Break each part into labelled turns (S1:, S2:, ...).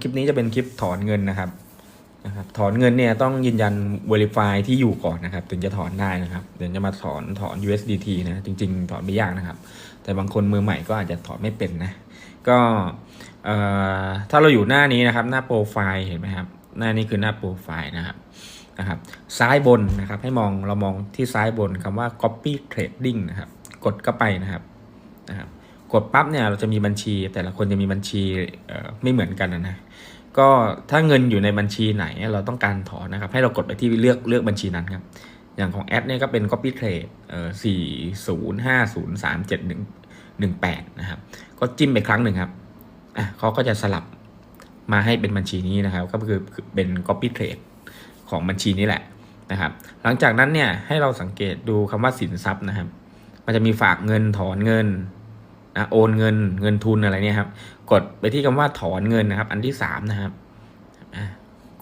S1: คลิปนี้จะเป็นคลิปถอนเงินนะครับนะครับถอนเงินเนี่ยต้องยืนยัน Verify ที่อยู่ก่อนนะครับ ถึงจะถอนได้นะครับเดี๋ยวจะมาถอนถอน USDT นะจริง ๆ ถอนไม่ยากนะครับ แต่บางคนมือใหม่ก็อาจจะถอนไม่เป็นนะ ก็เอ่อถ้าเราอยู่หน้านี้นะครับ หน้าโปรไฟล์เห็นไหมครับ หน้านี้คือหน้าโปรไฟล์นะครับนะครับ ซ้ายบนนะครับ ให้มองเรามองที่ซ้ายบนคำว่า copy trading นะครับ กดเข้าไปนะครับ กดปั๊บเนี่ยเราจะมีบัญชี แต่ละคนจะมีบัญชีไม่เหมือนกันนะนะก็ถ้าเงินอยู่ในบัญชีไหนเราต้องการถอนนะครับ ให้เรากดไปที่เลือกเลือกบัญชีนั้นครับอย่างของแอดเนี่ยก็เป็น copy trade เอ่อสี่ศูนย์ห้าศูนย์สามเจ็ดหนึ่งหนึ่งแปดนะครับ ก็จิ้มไปครั้งหนึ่งครับอะเขาก็จะสลับมาให้เป็นบัญชีนี้นะครับ ก็คือเป็น copy trade ของบัญชีนี้แหละนะครับ หลังจากนั้นเนี่ยให้เราสังเกตดูคำว่าสินทรัพย์นะครับ มันจะมีฝากเงินถอนเงิน นะโอนเงินเงินทุนอะไรเนี่ยครับ กดไปที่คำว่าถอนเงินนะครับ อันที่สามนะครับ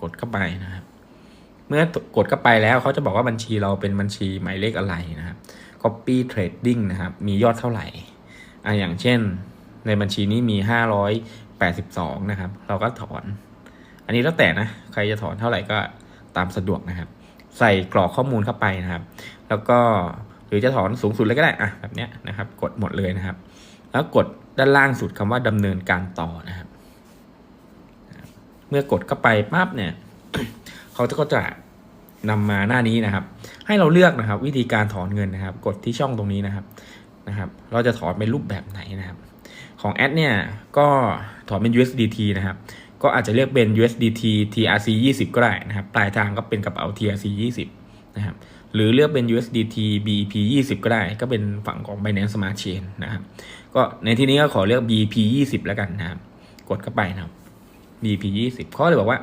S1: กดเข้าไปนะครับ เมื่อกดเข้าไปแล้วเขาจะบอกว่าบัญชีเราเป็นบัญชีหมายเลขอะไรนะครับ copy trading นะครับ มียอดเท่าไหร่อะอย่างเช่น ในบัญชีนี้มี582นะครับ เราก็ถอน อันนี้แล้วแต่นะ ใครจะถอนเท่าไหร่ก็ตามสะดวกนะครับ ใส่กรอกข้อมูลเข้าไปนะครับ แล้วก็หรือจะถอนสูงสุดเลยก็ได้อะแบบเนี้ยนะครับ กดหมดเลยนะครับ แล้วกดด้านล่างสุดคำว่าดำเนินการต่อนะครับ เมื่อกดเข้าไปปั๊บเนี่ยเขาก็จะนำมาหน้านี้นะครับ ให้เราเลือกนะครับ วิธีการถอนเงินนะครับ กดที่ช่องตรงนี้นะครับนะครับ เราจะถอนเป็นรูปแบบไหนนะครับ ของแอดเนี่ยก็ถอนเป็น USDT นะครับ ก็อาจจะเลือกเป็น USDT TRC 20 ก็ได้นะครับ ปลายทางก็เป็นกระเป๋า TRC 20 นะครับหรือเลือกเป็น USDT BEP 20 ก็ได้ ก็เป็นฝั่งของ Binance Smart Chain นะครับก็ในที่นี้ก็ขอเลือก BEP 20 แล้วกันนะครับกดเข้าไปนะครับ BEP 20เขาเลยบอกว่า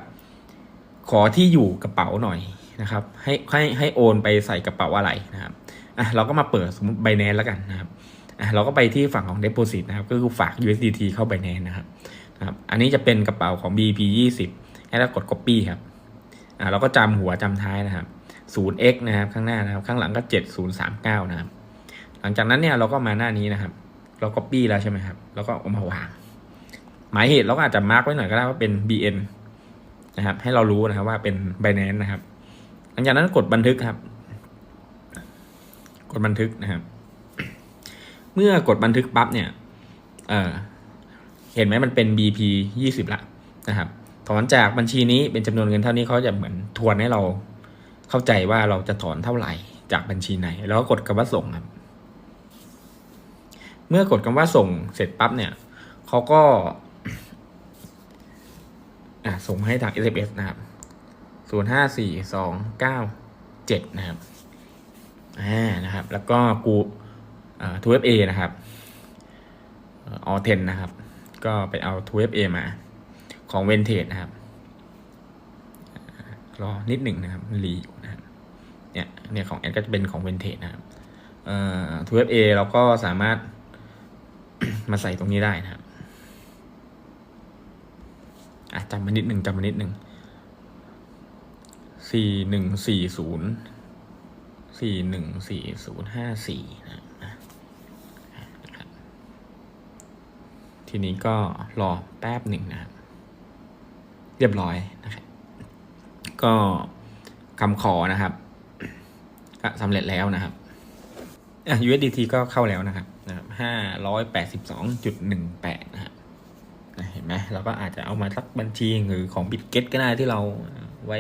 S1: ขอที่อยู่กระเป๋าหน่อยนะครับ ให้ให้ให้โอนไปใส่กระเป๋าอะไรนะครับอะเราก็มาเปิดสมมติ Binance แล้วกันนะครับอะเราก็ไปที่ฝั่งของ Deposit นะครับ ก็คือฝาก USDT เข้า Binance นะครับนะครับ อันนี้จะเป็นกระเป๋าของ BP 20ให้เรากด Copy ครับอ่าเราก็จำหัวจำท้ายนะครับ 0x นะครับข้างหน้านะครับ ข้างหลังก็ 7039 นะครับ หลังจากนั้นเนี่ยเราก็มาหน้านี้นะครับ เรา Copy แล้วใช่ไหมครับ แล้วก็เอามาวาง หมายเหตุเราก็อาจจะมาร์กไว้หน่อยก็ได้ว่าเป็น BN นะครับ ให้เรารู้นะครับว่าเป็น Binance นะครับ หลังจากนั้นกดบันทึกครับ กดบันทึกนะครับ เมื่อกดบันทึกปั๊บเนี่ย เออเห็นไหมมันเป็น BP ยี่สิบละนะครับ ถอนจากบัญชีนี้เป็นจำนวนเงินเท่านี้เขาจะเหมือนทวนให้เรา เข้าใจว่าเราจะถอนเท่าไหร่จากบัญชีไหน แล้วก็กดคำว่าส่งครับ เมื่อกดคำว่าส่งเสร็จปั๊บเนี่ยเขาก็อะส่งให้ทาง SMS นะครับศูนย์ห้าสี่สองเก้าเจ็ดนะครับอ่านะครับ แล้วก็กูทูเอฟเอนะครับออเทนนะครับ ก็ไปเอาทูเอฟเอมาของเวนเทจนะครับ รอนิดหนึ่งนะครับรีอยู่นะเนี่ยเนี่ยของแอดก็จะเป็นของเวนเทจนะครับเอ่อทูเอฟเอเราก็สามารถมาใส่ตรงนี้ได้นะครับอะจำมานิดหนึ่งจำมานิดหนึ่งสี่หนึ่งสี่ศูนย์สี่หนึ่งสี่ศูนย์ห้าสี่นะทีนี้ก็รอแป๊บหนึ่งนะครับ เรียบร้อยนะครับ ก็คำขอนะครับก็สำเร็จแล้วนะครับอะ USDT ก็เข้าแล้วนะครับนะครับห้าร้อยแปดสิบสองจุดหนึ่งแปดนะครับนะเห็นไหมเราก็อาจจะเอามาสักบัญชีหรือของบิตเก็ตก็ได้ที่เราไว้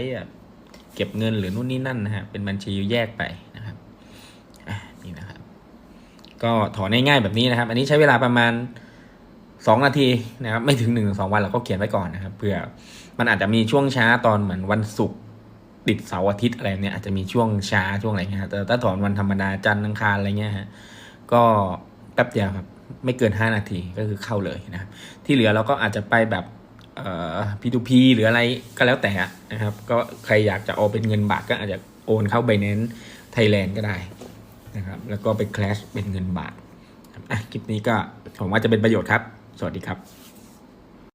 S1: เก็บเงินหรือนู่นนี่นั่นนะฮะเป็นบัญชีแยกไปนะครับอะนี่นะครับ ก็ถอนง่ายๆแบบนี้นะครับ อันนี้ใช้เวลาประมาณ สองนาทีนะครับไม่ถึงหนึ่งสองวันเราก็เขียนไว้ก่อนนะครับเพื่อมันอาจจะมีช่วงช้าตอนเหมือนวันศุกร์ติดเสาร์อาทิตย์อะไรเนี่ยอาจจะมีช่วงช้าช่วงอะไรเงี้ยฮะแต่ถ้าถอนวันธรรมดาจันทร์อังคารอะไรเงี้ยฮะก็แป๊บเดียวครับไม่เกินห้านาทีก็คือเข้าเลยนะครับที่เหลือเราก็อาจจะไปแบบเอ่อ P2P หรืออะไรก็แล้วแต่นะครับ ก็ใครอยากจะเอาเป็นเงินบาทก็อาจจะโอนเข้า Binance Thailand ก็ได้นะครับ แล้วก็ไป Clash เป็นเงินบาทครับอะคลิปนี้ก็ผมว่าจะเป็นประโยชน์ครับ สวัสดีครับ